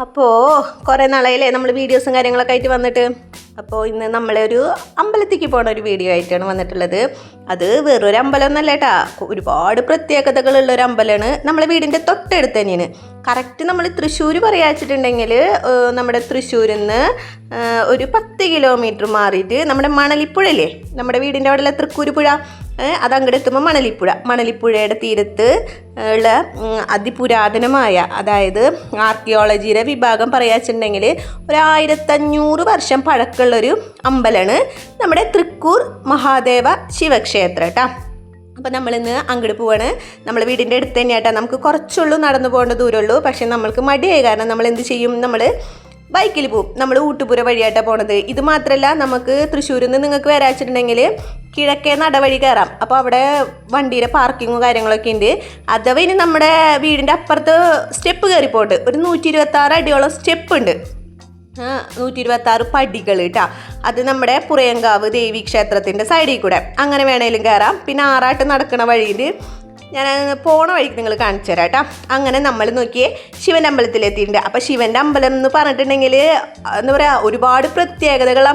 അപ്പോൾ കുറേ നാളായില്ലേ നമ്മൾ വീഡിയോസും കാര്യങ്ങളൊക്കെ ആയിട്ട് വന്നിട്ട്. അപ്പോൾ ഇന്ന് നമ്മളൊരു അമ്പലത്തേക്ക് പോണ ഒരു വീഡിയോ ആയിട്ടാണ് വന്നിട്ടുള്ളത്. അത് വേറൊരു അമ്പലം ഒന്നല്ല കേട്ടാ ഒരുപാട് പ്രത്യേകതകളുള്ള ഒരു അമ്പലമാണ് നമ്മളെ വീടിന്റെ തൊട്ടടുത്ത് തന്നെയാണ്. കറക്റ്റ് നമ്മൾ തൃശ്ശൂർ പറയാ വെച്ചിട്ടുണ്ടെങ്കിൽ നമ്മുടെ തൃശ്ശൂരിൽ നിന്ന് ഒരു പത്ത് കിലോമീറ്റർ മാറിയിട്ട് നമ്മുടെ മണലിപ്പുഴയില്ലേ നമ്മുടെ വീടിന്റെ അവിടെയുള്ള തൃക്കൂർ പുഴ. അത് അങ്ങോട്ട് എത്തുമ്പോൾ മണലിപ്പുഴ. മണലിപ്പുഴയുടെ തീരത്ത് ഉള്ള അതിപുരാതനമായ അതായത് ആർക്കിയോളജിയുടെ വിഭാഗം പറയാച്ചിട്ടുണ്ടെങ്കിൽ ഒരു ആയിരത്തഞ്ഞൂറ് വർഷം പഴക്കമുള്ളൊരു അമ്പലമാണ് നമ്മുടെ തൃക്കൂർ മഹാദേവ ശിവക്ഷേത്രം കേട്ടോ അപ്പോൾ നമ്മളിന്ന് അങ്ങോട്ട് പോവാണ്. നമ്മൾ വീടിന്റെ അടുത്ത് തന്നെയാട്ടോ നമുക്ക് കുറച്ചുള്ളൂ നടന്നു പോകേണ്ട ദൂരമുള്ളൂ പക്ഷേ നമ്മൾക്ക് മടിയായി. കാരണം നമ്മൾ എന്ത് ചെയ്യും? നമ്മൾ ബൈക്കിൽ പോവും. നമ്മൾ ഊട്ടുപുര വഴിയായിട്ടാണ് പോണത്. ഇത് മാത്രമല്ല നമുക്ക് തൃശ്ശൂരിൽ നിന്ന് നിങ്ങൾക്ക് വരാച്ചിട്ടുണ്ടെങ്കിൽ കിഴക്കേ നടവഴി കയറാം അപ്പോൾ അവിടെ വണ്ടിയുടെ പാർക്കിങ്ങും കാര്യങ്ങളൊക്കെ ഉണ്ട്. അഥവാ ഇനി നമ്മുടെ വീടിന്റെ അപ്പുറത്ത് സ്റ്റെപ്പ് കയറിപ്പോട്ട് ഒരു നൂറ്റി ഇരുപത്തി ആറ് അടിയോളം സ്റ്റെപ്പ് ഉണ്ട് നൂറ്റി ഇരുപത്തി ആറ് പടികൾ കേട്ടോ അത് നമ്മുടെ പുറയങ്കാവ് ദേവി ക്ഷേത്രത്തിന്റെ സൈഡിൽ കൂടെ. അങ്ങനെ വേണേലും കയറാം പിന്നെ ആറാട്ട് നടക്കണ വഴിയിൽ ഞാൻ പോണ വഴിക്ക് നിങ്ങൾ കാണിച്ചു തരാം കേട്ടോ. അങ്ങനെ നമ്മൾ നോക്കിയേ ശിവന്റെ അമ്പലത്തിലെത്തിയിട്ടുണ്ട് അപ്പോൾ ശിവന്റെ അമ്പലം എന്ന് പറഞ്ഞിട്ടുണ്ടെങ്കിൽ എന്താ പറയുക ഒരുപാട് പ്രത്യേകതകൾ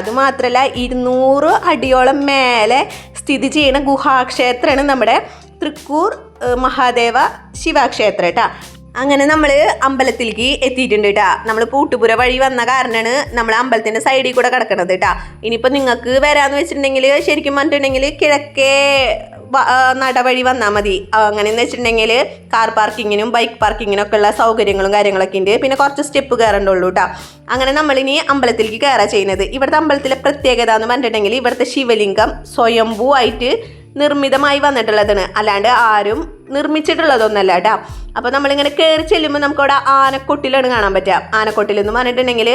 അത് മാത്രമല്ല ഇരുന്നൂറ് അടിയോളം മേലെ സ്ഥിതി ചെയ്യുന്ന ഗുഹാക്ഷേത്രമാണ് നമ്മുടെ തൃക്കൂർ മഹാദേവ ശിവക്ഷേത്രം കേട്ടോ. അങ്ങനെ നമ്മൾ അമ്പലത്തിലേക്ക് എത്തിയിട്ടുണ്ട് കേട്ടാ. നമ്മൾ പൂട്ടുപുര വഴി വന്ന കാരണമാണ് നമ്മൾ അമ്പലത്തിന്റെ സൈഡിൽ കൂടെ കിടക്കണത് കേട്ടാ. ഇനിയിപ്പോൾ നിങ്ങൾക്ക് വരാമെന്ന് വെച്ചിട്ടുണ്ടെങ്കിൽ ശരിക്കും പറഞ്ഞിട്ടുണ്ടെങ്കിൽ കിഴക്കേ നടവഴി വന്നാൽ മതി. അങ്ങനെ എന്ന് വെച്ചിട്ടുണ്ടെങ്കിൽ കാർ പാർക്കിങ്ങിനും ബൈക്ക് പാർക്കിങ്ങിനും ഒക്കെ ഉള്ള സൗകര്യങ്ങളും കാര്യങ്ങളൊക്കെ ഉണ്ട് പിന്നെ കുറച്ച് സ്റ്റെപ്പ് കയറേണ്ടുള്ളൂ കേട്ടോ അങ്ങനെ നമ്മളിനി അമ്പലത്തിലേക്ക് കയറാ ചെയ്യുന്നത്. ഇവിടുത്തെ അമ്പലത്തിലെ പ്രത്യേകത എന്ന് പറഞ്ഞിട്ടുണ്ടെങ്കിൽ ഇവിടുത്തെ ശിവലിംഗം സ്വയംഭൂ ആയിട്ട് നിർമ്മിതമായി വന്നിട്ടുള്ളതാണ്. അല്ലാണ്ട് ആരും നിർമ്മിച്ചിട്ടുള്ളതൊന്നല്ല കേട്ടോ അപ്പോൾ നമ്മളിങ്ങനെ കയറി ചെല്ലുമ്പോൾ നമുക്കവിടെ ആനക്കൊട്ടിലാണ് കാണാൻ പറ്റുക ആനക്കൊട്ടിൽ എന്ന് പറഞ്ഞിട്ടുണ്ടെങ്കിൽ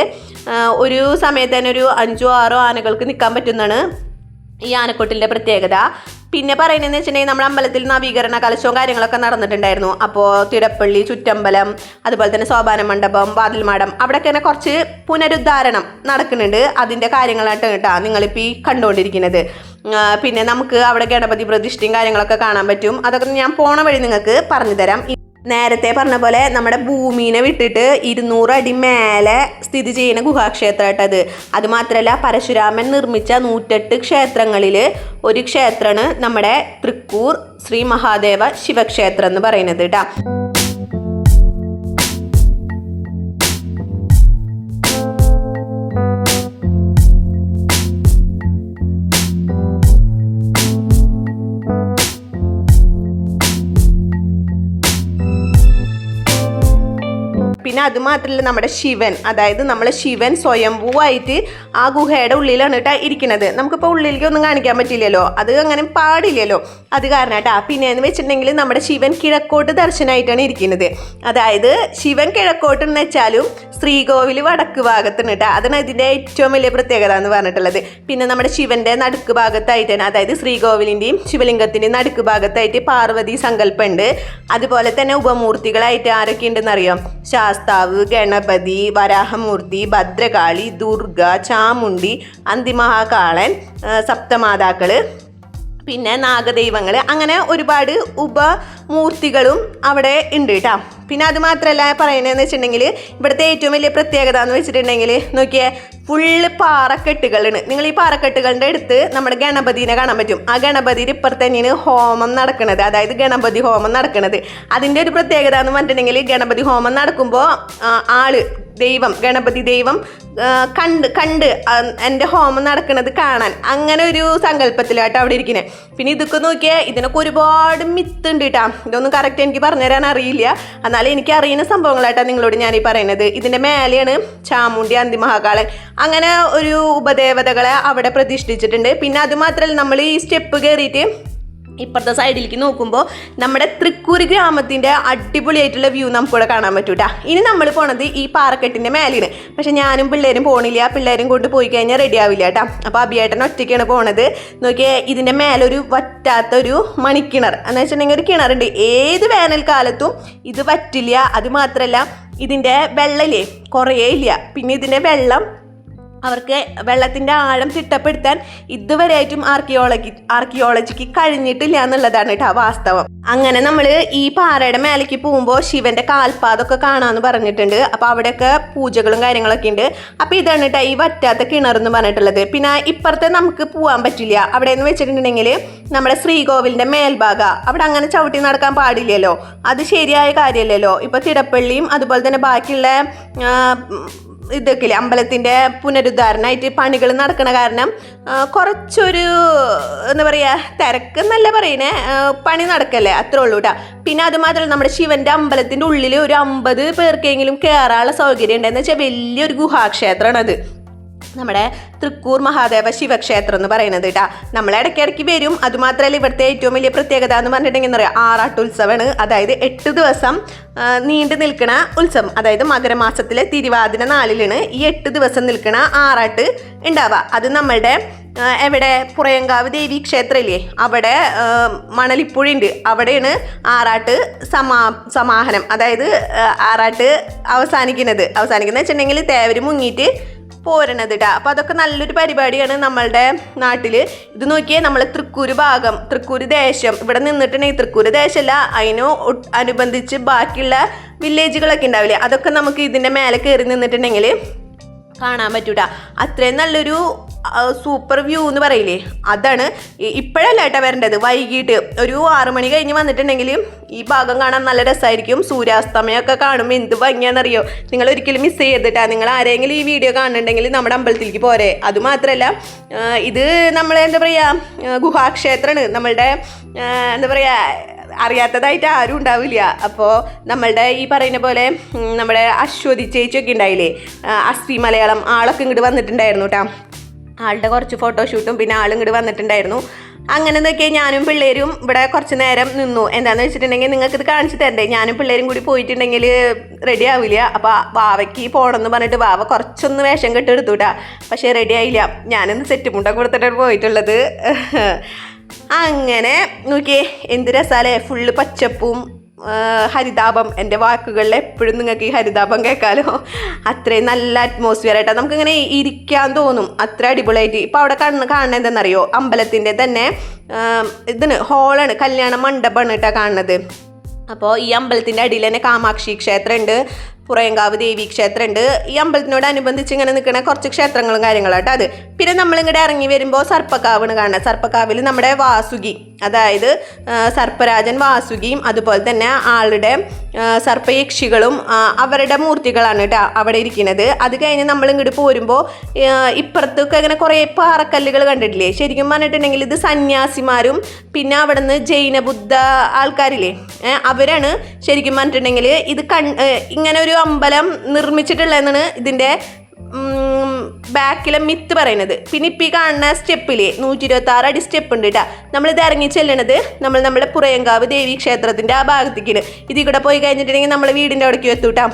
ഒരു സമയത്ത് തന്നെ ഒരു അഞ്ചോ ആറോ ആനകൾക്ക് നിൽക്കാൻ പറ്റുന്നതാണ്. ഈ ആനക്കൊട്ടിലിന്റെ പ്രത്യേകത. പിന്നെ പറയുന്നതെന്ന് വെച്ചിട്ടുണ്ടെങ്കിൽ നമ്മുടെ അമ്പലത്തിൽ നവീകരണ കലശവും കാര്യങ്ങളൊക്കെ നടന്നിട്ടുണ്ടായിരുന്നു. അപ്പോൾ തിടപ്പള്ളി ചുറ്റമ്പലം അതുപോലെ തന്നെ സോപാന മണ്ഡപം വാതിൽമാടം അവിടെയൊക്കെ തന്നെ കുറച്ച് പുനരുദ്ധാരണം നടക്കുന്നുണ്ട്. അതിന്റെ കാര്യങ്ങളായിട്ട് കേട്ടോ നിങ്ങളിപ്പോൾ ഈ കണ്ടുകൊണ്ടിരിക്കുന്നത്. പിന്നെ നമുക്ക് അവിടെ ഗണപതി പ്രതിഷ്ഠയും കാര്യങ്ങളൊക്കെ കാണാൻ പറ്റും. അതൊക്കെ ഞാൻ പോണ വഴി നിങ്ങൾക്ക് പറഞ്ഞു തരാം ഈ നേരത്തെ പറഞ്ഞ പോലെ നമ്മുടെ ഭൂമിനെ വിട്ടിട്ട് ഇരുന്നൂറ് അടി മേലെ സ്ഥിതി ചെയ്യുന്ന ഗുഹാക്ഷേത്രമായിട്ടത് അത്. മാത്രമല്ല പരശുരാമൻ നിർമ്മിച്ച നൂറ്റെട്ട് ക്ഷേത്രങ്ങളിൽ ഒരു ക്ഷേത്രമാണ് നമ്മുടെ തൃക്കൂർ ശ്രീ മഹാദേവ ശിവക്ഷേത്രം എന്ന് പറയുന്നത് കേട്ടോ പിന്നെ അതുമാത്രമല്ല നമ്മുടെ ശിവൻ. അതായത് നമ്മളെ ശിവൻ സ്വയംഭൂവായിട്ട് ആ ഗുഹയുടെ ഉള്ളിലാണ് കേട്ടോ ഇരിക്കുന്നത്. നമുക്കിപ്പോൾ ഉള്ളിലേക്ക് ഒന്നും കാണിക്കാൻ പറ്റില്ലല്ലോ. അത് അങ്ങനെ പാടില്ലല്ലോ. അത് കാരണം കേട്ടോ പിന്നെ എന്ന് വെച്ചിട്ടുണ്ടെങ്കിൽ നമ്മുടെ ശിവൻ കിഴക്കോട്ട് ദർശനമായിട്ടാണ് ഇരിക്കുന്നത്. അതായത് ശിവൻ കിഴക്കോട്ട് എന്ന് വെച്ചാലും ശ്രീകോവിൽ വടക്ക് ഭാഗത്താണ് കേട്ടോ. അതാണ് ഇതിന്റെ ഏറ്റവും വലിയ പ്രത്യേകത എന്ന് പറഞ്ഞിട്ടുള്ളത്. പിന്നെ നമ്മുടെ ശിവന്റെ നടുക്ക് ഭാഗത്തായിട്ടാണ് അതായത് ശ്രീകോവിലിന്റെയും ശിവലിംഗത്തിന്റെയും നടുക്ക് ഭാഗത്തായിട്ട് പാർവതി സങ്കല്പമുണ്ട്. അതുപോലെ തന്നെ ഉപമൂർത്തികളായിട്ട് ആരൊക്കെ ഉണ്ടെന്ന് അറിയാം? ശാസ്താവ് ഗണപതി വരാഹമൂർത്തി ഭദ്രകാളി ദുർഗ ചാമുണ്ടി അന്തിമഹാകാളൻ സപ്തമാതാക്കൾ പിന്നെ നാഗദൈവങ്ങൾ അങ്ങനെ ഒരുപാട് ഉപമൂർത്തികളും അവിടെ ഉണ്ട് കേട്ടോ. പിന്നെ അത് മാത്രമല്ല പറയുന്നതെന്ന് വെച്ചിട്ടുണ്ടെങ്കിൽ ഇവിടുത്തെ ഏറ്റവും വലിയ പ്രത്യേകത എന്ന് വെച്ചിട്ടുണ്ടെങ്കിൽ നോക്കിയേ ഫുള്ള് പാറക്കെട്ടുകളാണ് നിങ്ങൾ ഈ പാറക്കെട്ടുകളുടെ അടുത്ത് നമ്മുടെ ഗണപതിനെ കാണാൻ പറ്റും. ആ ഗണപതിയുടെ ഇപ്പുറത്ത് തന്നെയാണ് ഹോമം നടക്കുന്നത്. അതായത് ഗണപതി ഹോമം നടക്കുന്നത്. അതിന്റെ ഒരു പ്രത്യേകത എന്ന് പറഞ്ഞിട്ടുണ്ടെങ്കിൽ ഗണപതി ഹോമം നടക്കുമ്പോൾ ആൾ ദൈവം ഗണപതി ദൈവം കണ്ട് കണ്ട് എന്റെ ഹോമം നടക്കുന്നത് കാണാൻ. അങ്ങനെ ഒരു സങ്കല്പത്തിലാട്ടോ അവിടെ ഇരിക്കുന്നത് പിന്നെ ഇതൊക്കെ നോക്കിയാൽ ഇതിനൊക്കെ ഒരുപാട് മിത്ത് ഉണ്ട് കേട്ടോ ഇതൊന്നും കറക്റ്റ് എനിക്ക് പറഞ്ഞുതരാൻ അറിയില്ല. എന്നാലും എനിക്ക് അറിയുന്ന സംഭവങ്ങളായിട്ടാണ് നിങ്ങളോട് ഞാനീ പറയുന്നത്. ഇതിന്റെ മേലെയാണ് ചാമുണ്ടി അന്തിമഹാകാളൻ. അങ്ങനെ ഒരു ഉപദേവതകളെ അവിടെ പ്രതിഷ്ഠിച്ചിട്ടുണ്ട്. പിന്നെ അതുമാത്രമല്ല നമ്മൾ ഈ സ്റ്റെപ്പ് കയറിയിട്ട് ഇപ്പുറത്തെ സൈഡിലേക്ക് നോക്കുമ്പോൾ നമ്മുടെ തൃക്കൂർ ഗ്രാമത്തിന്റെ അടിപൊളിയായിട്ടുള്ള വ്യൂ നമുക്കിവിടെ കാണാൻ പറ്റൂട്ടാ. ഇനി നമ്മൾ പോണത് ഈ പാറക്കെട്ടിന്റെ മേലെയാണ്. പക്ഷെ ഞാനും പിള്ളേരും പോണില്ല. പിള്ളേരും കൊണ്ട് പോയി കഴിഞ്ഞാൽ റെഡി ആവില്ല കേട്ടോ അപ്പോൾ അഭിയേട്ടൻ ഒറ്റയ്ക്കാണ് പോണത്. നോക്കിയാൽ ഇതിന്റെ മേലൊരു വറ്റാത്തൊരു മണിക്കിണർ. എന്ന് വെച്ചിട്ടുണ്ടെങ്കിൽ ഒരു കിണറുണ്ട്. ഏത് വേനൽക്കാലത്തും ഇത് വറ്റില്ല. അത് മാത്രമല്ല ഇതിന്റെ വെള്ളമില്ലേ? കുറേ ഇല്ല. പിന്നെ ഇതിന്റെ വെള്ളം അവർക്ക് വെള്ളത്തിന്റെ ആഴം തിട്ടപ്പെടുത്താൻ ഇതുവരെയായിട്ടും ആർക്കിയോളജി ആർക്കിയോളജിക്ക് കഴിഞ്ഞിട്ടില്ല എന്നുള്ളതാണ് കേട്ടോ വാസ്തവം. അങ്ങനെ നമ്മൾ ഈ പാറയുടെ മേലേക്ക് പോകുമ്പോൾ ശിവന്റെ കാൽപാതൊക്കെ കാണാമെന്ന് പറഞ്ഞിട്ടുണ്ട്. അപ്പോൾ അവിടെയൊക്കെ പൂജകളും കാര്യങ്ങളൊക്കെ ഉണ്ട്. അപ്പോൾ ഇതാണ് കേട്ടോ ഈ വറ്റാത്ത കിണർ എന്ന് പറഞ്ഞിട്ടുള്ളത്. പിന്നെ ഇപ്പുറത്തെ നമുക്ക് പോകാൻ പറ്റില്ല. അവിടെ എന്ന് വെച്ചിട്ടുണ്ടെങ്കിൽ നമ്മുടെ ശ്രീകോവിലിന്റെ മേൽഭാഗ. അവിടെ അങ്ങനെ ചവിട്ടി നടക്കാൻ പാടില്ലല്ലോ. അത് ശരിയായ കാര്യമല്ലല്ലോ ഇപ്പോൾ തിടപ്പള്ളിയും അതുപോലെ തന്നെ ബാക്കിയുള്ള ഇതൊക്കെ അമ്പലത്തിന്റെ പുനരുദ്ധാരണമായിട്ട് പണികൾ നടക്കണ കാരണം കുറച്ചൊരു എന്താ പറയുക തിരക്ക് എന്നല്ല പറയുന്നേ പണി നടക്കല്ലേ? അത്രേ ഉള്ളൂ കേട്ടോ പിന്നെ അതുമാത്രമല്ല നമ്മുടെ ശിവന്റെ അമ്പലത്തിന്റെ ഉള്ളിൽ ഒരു അമ്പത് പേർക്കെങ്കിലും കയറാനുള്ള സൗകര്യം ഉണ്ട് എന്ന് വെച്ചാൽ വലിയൊരു ഗുഹാക്ഷേത്രമാണ് അത് നമ്മുടെ തൃക്കൂർ മഹാദേവ ശിവക്ഷേത്രം എന്ന് പറയുന്നത് കേട്ടാ. നമ്മൾ ഇടയ്ക്കിടയ്ക്ക് വരും. അതുമാത്രമല്ല ഇവിടുത്തെ ഏറ്റവും വലിയ പ്രത്യേകത എന്ന് പറഞ്ഞിട്ടുണ്ടെങ്കിൽ എന്താ പറയുക? ആറാട്ടുത്സവമാണ്. അതായത് എട്ട് ദിവസം നീണ്ടു നിൽക്കുന്ന ഉത്സവം. അതായത് മകരമാസത്തിലെ തിരുവാതിര നാളിലാണ് ഈ എട്ട് ദിവസം നിൽക്കുന്ന ആറാട്ട് ഉണ്ടാവുക. അത് നമ്മളുടെ എവിടെ? പുറയങ്കാവ് ദേവി ക്ഷേത്രമില്ലേ? അവിടെ മണലിപ്പുഴയുണ്ട്. അവിടെയാണ് ആറാട്ട് സമാ സമാഹനം. അതായത് ആറാട്ട് അവസാനിക്കുന്നത്. അവസാനിക്കുന്നത് വെച്ചിട്ടുണ്ടെങ്കിൽ തേവര് മുങ്ങിയിട്ട് പോരണത് കേട്ടോ അപ്പോൾ അതൊക്കെ നല്ലൊരു പരിപാടിയാണ് നമ്മളുടെ നാട്ടിൽ ഇത് നോക്കിയേ നമ്മൾ തൃക്കൂര് ഭാഗം തൃക്കൂര് ദേശം. ഇവിടെ നിന്നിട്ടുണ്ടെങ്കിൽ തൃക്കൂര് ദേശമല്ല അതിനോ അനുബന്ധിച്ച് ബാക്കിയുള്ള വില്ലേജുകളൊക്കെ ഉണ്ടാവില്ലേ അതൊക്കെ നമുക്ക് ഇതിന്റെ മേലെ കയറി നിന്നിട്ടുണ്ടെങ്കിൽ കാണാൻ പറ്റൂട്ടാ. അത്രയും നല്ലൊരു സൂപ്പർ വ്യൂ എന്ന് പറയില്ലേ? അതാണ് ഇപ്പോഴല്ല ഏട്ടാ വരേണ്ടത്? വൈകിട്ട് ഒരു ആറു മണി കഴിഞ്ഞ് വന്നിട്ടുണ്ടെങ്കിൽ ഈ ഭാഗം കാണാൻ നല്ല രസമായിരിക്കും സൂര്യാസ്തമയമൊക്കെ കാണുമ്പോൾ എന്ത് ഭംഗിയാണെന്നറിയോ? നിങ്ങൾ ഒരിക്കലും മിസ് ചെയ്തിട്ടാ നിങ്ങൾ ആരെങ്കിലും ഈ വീഡിയോ കാണുന്നുണ്ടെങ്കിൽ നമ്മുടെ അമ്പലത്തിലേക്ക് പോരെ. അതുമാത്രമല്ല ഇത് നമ്മൾ എന്താ പറയുക ഗുഹാക്ഷേത്രമാണ്. നമ്മളുടെ എന്താ പറയുക അറിയാത്തതായിട്ട് ആരും ഉണ്ടാവില്ല. അപ്പോൾ നമ്മളുടെ ഈ പറയുന്ന പോലെ നമ്മുടെ അശ്വതി ചേച്ചിയൊക്കെ ഉണ്ടായില്ലേ? ആ, അസ്വി മലയാളം ആളൊക്കെ ഇങ്ങോട്ട് വന്നിട്ടുണ്ടായിരുന്നു കേട്ടോ ആളുടെ കുറച്ച് ഫോട്ടോഷൂട്ടും പിന്നെ ആളും ഇങ്ങോട്ട് വന്നിട്ടുണ്ടായിരുന്നു. അങ്ങനെ നോക്കിയാൽ ഞാനും പിള്ളേരും ഇവിടെ കുറച്ച് നേരം നിന്നു. എന്താണെന്ന് വെച്ചിട്ടുണ്ടെങ്കിൽ നിങ്ങൾക്ക് ഇത് കാണിച്ചു തരണ്ടേ? ഞാനും പിള്ളേരും കൂടി പോയിട്ടുണ്ടെങ്കിൽ റെഡി ആവില്ല. അപ്പോൾ വാവയ്ക്ക് പോകണമെന്ന് പറഞ്ഞിട്ട് വാവ കുറച്ചൊന്ന് വേഷം കെട്ടെടുത്തൂട്ടാ. പക്ഷേ റെഡി ആയില്ല. ഞാനിന്ന് സെറ്റ് മുണ്ട കൊടുത്തിട്ടാണ് പോയിട്ടുള്ളത്. അങ്ങനെ നോക്കിയേ എന്ത് രസാലേ? ഫുള്ള് പച്ചപ്പും ഹരിതാപം എന്റെ വാക്കുകളിൽ എപ്പോഴും നിങ്ങൾക്ക് ഈ ഹരിതാപം കേൾക്കാലോ. അത്രയും നല്ല അറ്റ്മോസ്ഫിയർ ആയിട്ടാണ് നമുക്കിങ്ങനെ ഇരിക്കാൻ തോന്നും. അത്ര അടിപൊളിയായിട്ട്. ഇപ്പോൾ അവിടെ കണ്ണ് കാണുന്നത് എന്താണെന്നറിയോ? അമ്പലത്തിന്റെ തന്നെ ഇതിന് ഹോളാണ് കല്യാണ മണ്ഡപമാണ് കേട്ടോ കാണുന്നത്. അപ്പോൾ ഈ അമ്പലത്തിന്റെ അടിയിൽ തന്നെ കാമാക്ഷി ക്ഷേത്രമുണ്ട്. പുറയങ്കാവ് ദേവി ക്ഷേത്രമുണ്ട് ഈ അമ്പലത്തിനോടനുബന്ധിച്ച് ഇങ്ങനെ നിൽക്കുന്ന കുറച്ച് ക്ഷേത്രങ്ങളും കാര്യങ്ങളും കേട്ടോ അത്. പിന്നെ നമ്മളിങ്ങോട്ട് ഇറങ്ങി വരുമ്പോൾ സർപ്പക്കാവാണ് കാണുന്നത് സർപ്പക്കാവിൽ നമ്മുടെ വാസുകി അതായത് സർപ്പരാജൻ വാസുകിയും അതുപോലെ തന്നെ ആളുടെ സർപ്പയക്ഷികളും അവരുടെ മൂർത്തികളാണ് കേട്ടോ അവിടെ ഇരിക്കുന്നത് അത് കഴിഞ്ഞ് നമ്മൾ ഇങ്ങോട്ട് പോരുമ്പോൾ ഇപ്പുറത്തൊക്കെ ഇങ്ങനെ കുറേ പാറക്കല്ലുകൾ കണ്ടിട്ടില്ലേ? ശരിക്കും പറഞ്ഞിട്ടുണ്ടെങ്കിൽ ഇത് സന്യാസിമാരും പിന്നെ അവിടെ നിന്ന് ജൈന ബുദ്ധ ആൾക്കാരില്ലേ അവരാണ് ശരിക്കും പറഞ്ഞിട്ടുണ്ടെങ്കിൽ ഇത് കൺ ഇങ്ങനെ ഒരു അമ്പലം നിർമ്മിച്ചിട്ടുള്ളതെന്നാണ് ഇതിന്റെ ബാക്കിലെ മിത്ത് പറയുന്നത്. പിന്നെ ഇപ്പം ഈ കാണുന്ന സ്റ്റെപ്പിലെ നൂറ്റി ഇരുപത്തി ആറ് അടി സ്റ്റെപ്പ് ഉണ്ട് കേട്ടോ നമ്മളിത് ഇറങ്ങി ചെല്ലണത് നമ്മൾ നമ്മുടെ പുറയങ്കാവ് ദേവി ക്ഷേത്രത്തിന്റെ ആ ഭാഗത്തേക്കാണ്. ഇതിൽ കൂടെ പോയി കഴിഞ്ഞിട്ടുണ്ടെങ്കിൽ നമ്മൾ വീടിന്റെ അവിടേക്ക് എത്തൂട്ടാം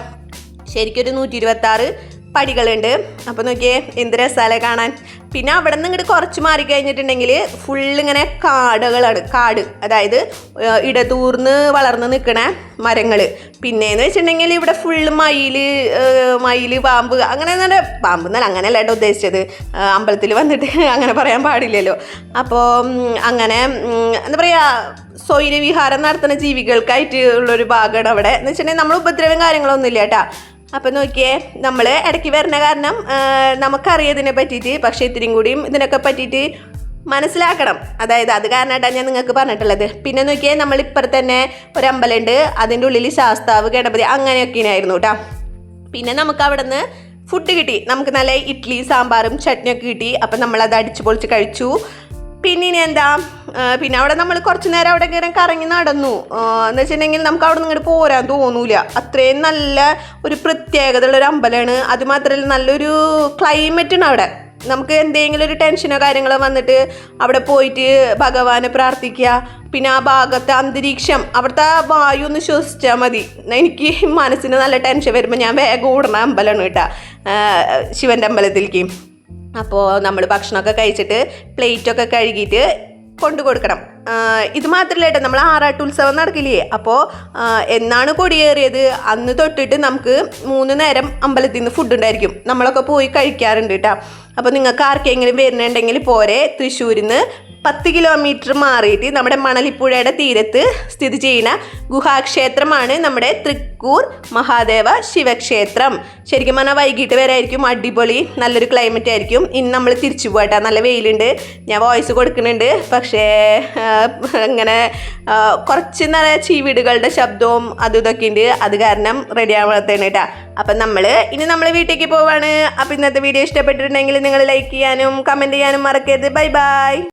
ശരിക്കും ഒരു നൂറ്റി ഇരുപത്തി ആറ് പടികളുണ്ട്. അപ്പോൾ നോക്കിയേ എന്ത് രസാലേ കാണാൻ. പിന്നെ അവിടെ നിന്ന് ഇങ്ങോട്ട് കുറച്ച് മാറി കഴിഞ്ഞിട്ടുണ്ടെങ്കിൽ ഫുള്ള് ഇങ്ങനെ കാടുകളാണ് കാട്. അതായത് ഇടതൂർന്ന് വളർന്ന് നിൽക്കണ മരങ്ങൾ പിന്നെയെന്ന് വെച്ചിട്ടുണ്ടെങ്കിൽ ഇവിടെ ഫുള്ള് മയിൽ മയിൽ പാമ്പ് അങ്ങനെ എന്നാൽ പാമ്പ് എന്നല്ല അങ്ങനെയല്ല കേട്ടോ ഉദ്ദേശിച്ചത്. അമ്പലത്തിൽ വന്നിട്ട് അങ്ങനെ പറയാൻ പാടില്ലല്ലോ. അപ്പോൾ അങ്ങനെ എന്താ പറയുക സ്വൈരവിഹാരം നടത്തുന്ന ജീവികൾക്കായിട്ട് ഉള്ളൊരു ഭാഗമാണ് അവിടെ. എന്ന് വെച്ചിട്ടുണ്ടെങ്കിൽ നമ്മൾ ഉപദ്രവം കാര്യങ്ങളൊന്നുമില്ല കേട്ടോ. അപ്പം നോക്കിയേ നമ്മൾ ഇടയ്ക്ക് വരുന്ന കാരണം നമുക്കറിയതിനെ പറ്റിയിട്ട് പക്ഷേ ഇത്തിരിയും കൂടിയും ഇതിനൊക്കെ പറ്റിയിട്ട് മനസ്സിലാക്കണം. അതായത് അത് കാരണമായിട്ടാണ് ഞാൻ നിങ്ങൾക്ക് പറഞ്ഞിട്ടുള്ളത്. പിന്നെ നോക്കിയാൽ നമ്മൾ തന്നെ ഒരു അമ്പലമുണ്ട് അതിന്റെ ഉള്ളിൽ ശാസ്താവ് ഗണപതി അങ്ങനെയൊക്കെയായിരുന്നു കേട്ടോ. പിന്നെ നമുക്ക് അവിടെ നിന്ന് ഫുഡ് കിട്ടി. നമുക്ക് നല്ല ഇഡ്ഡലി സാമ്പാറും ചട്നിയൊക്കെ കിട്ടി. അപ്പം നമ്മളത് അടിച്ചു പൊളിച്ച് കഴിച്ചു. പിന്നെ ഇനി എന്താ? പിന്നെ അവിടെ നമ്മൾ കുറച്ച് നേരം അവിടെ കയറി കറങ്ങി നടന്നു. എന്ന് വെച്ചിട്ടുണ്ടെങ്കിൽ നമുക്ക് അവിടെ നിന്ന് പോരാൻ തോന്നൂല. അത്രയും നല്ല ഒരു പ്രത്യേകതയുള്ള ഒരു അമ്പലമാണ്. അതുമാത്രമല്ല നല്ലൊരു ക്ലൈമറ്റാണ് അവിടെ. നമുക്ക് എന്തെങ്കിലും ഒരു ടെൻഷനോ കാര്യങ്ങളോ വന്നിട്ട് അവിടെ പോയിട്ട് ഭഗവാനെ പ്രാർത്ഥിക്കുക. പിന്നെ ആ ഭാഗത്തെ അന്തരീക്ഷം അവിടുത്തെ ആ വായു ഒന്ന് ശ്വസിച്ചാൽ മതി. എനിക്ക് മനസ്സിന് നല്ല ടെൻഷൻ വരുമ്പോൾ ഞാൻ വേഗം ഓടണ അമ്പലമാണ് കേട്ടോ. ശിവന്റെ അമ്പലത്തിലേക്ക്. അപ്പോൾ നമ്മൾ ഭക്ഷണമൊക്കെ കഴിച്ചിട്ട് പ്ലേറ്റൊക്കെ കഴുകിയിട്ട് കൊണ്ടു കൊടുക്കണം. ഇത് മാത്രമല്ല നമ്മൾ നമ്മൾ ആറാട്ടുത്സവം നടക്കില്ലേ? അപ്പോൾ എന്നാണ് കൊടിയേറിയത്? അന്ന് തൊട്ടിട്ട് നമുക്ക് മൂന്ന് നേരം അമ്പലത്തിൽ നിന്ന് ഫുഡ് ഉണ്ടായിരിക്കും. നമ്മളൊക്കെ പോയി കഴിക്കാറുണ്ട് കേട്ടോ അപ്പോൾ നിങ്ങൾക്ക് ആർക്കെങ്കിലും വരുന്നുണ്ടെങ്കിൽ പോരെ തൃശ്ശൂരിൽ നിന്ന് പത്ത് കിലോമീറ്റർ മാറിയിട്ട് നമ്മുടെ മണലിപ്പുഴയുടെ തീരത്ത് സ്ഥിതി ചെയ്യുന്ന ഗുഹാക്ഷേത്രമാണ് നമ്മുടെ തൃക്കൂർ മഹാദേവ ശിവക്ഷേത്രം. ശരിക്കും പറഞ്ഞാൽ വൈകിട്ട് വരെ ആയിരിക്കും അടിപൊളി നല്ലൊരു ക്ലൈമറ്റ് ആയിരിക്കും. ഇന്ന് നമ്മൾ തിരിച്ചു പോകട്ടെ നല്ല വെയിലുണ്ട്. ഞാൻ വോയിസ് കൊടുക്കുന്നുണ്ട്. പക്ഷേ അങ്ങനെ കുറച്ച് നല്ല ചീവീടുകളുടെ ശബ്ദവും അതും ഇതൊക്കെ ഉണ്ട്. അത് കാരണം റെഡി ആവാത്തേണ് കേട്ടോ അപ്പം നമ്മൾ ഇനി നമ്മൾ വീട്ടിലേക്ക് പോവാണ്. അപ്പം ഇന്നത്തെ വീഡിയോ ഇഷ്ടപ്പെട്ടിട്ടുണ്ടെങ്കിൽ നിങ്ങൾ ലൈക്ക് ചെയ്യാനും കമന്റ് ചെയ്യാനും മറക്കരുത്. Bye bye